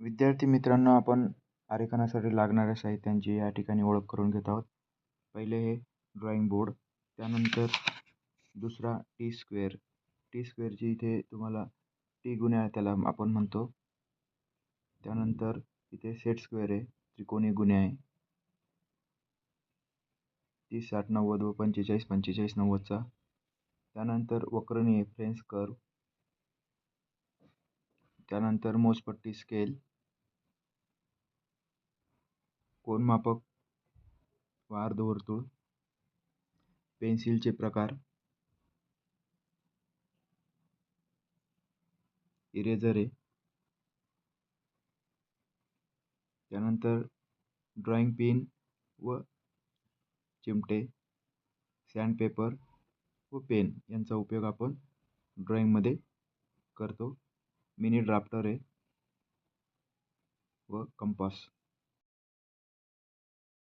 विद्यार्थी मित्रांनो आपण आरेखनासाठी लागणाऱ्या साहित्यांची या ठिकाणी ओळख करून घेत आहोत. पहिले हे ड्रॉईंग बोर्ड त्यानंतर दुसरा टी स्क्वेअर टी स्क्वेअरची इथे तुम्हाला टी गुन्हे त्याला आपण म्हणतो. त्यानंतर इथे सेट स्क्वेअर आहे त्रिकोणी गुन्हे आहे. तीस साठ नव्वद व पंचेचाळीस पंचेचाळीस नव्वदचा त्यानंतर वक्रणी आहे फ्रेंच कर्व त्यानंतर मोजपट्टी स्केल कोनमापक? व अर्धवर्तुळ पेन्सिलचे प्रकार. इरेजरे. त्यानंतर ड्रॉईंग पिन व चिमटे. सँडपेपर व पेन यांचा उपयोग आपण ड्रॉईंगमध्ये करतो. मिनी ड्राफ्टर आहे व कंपास.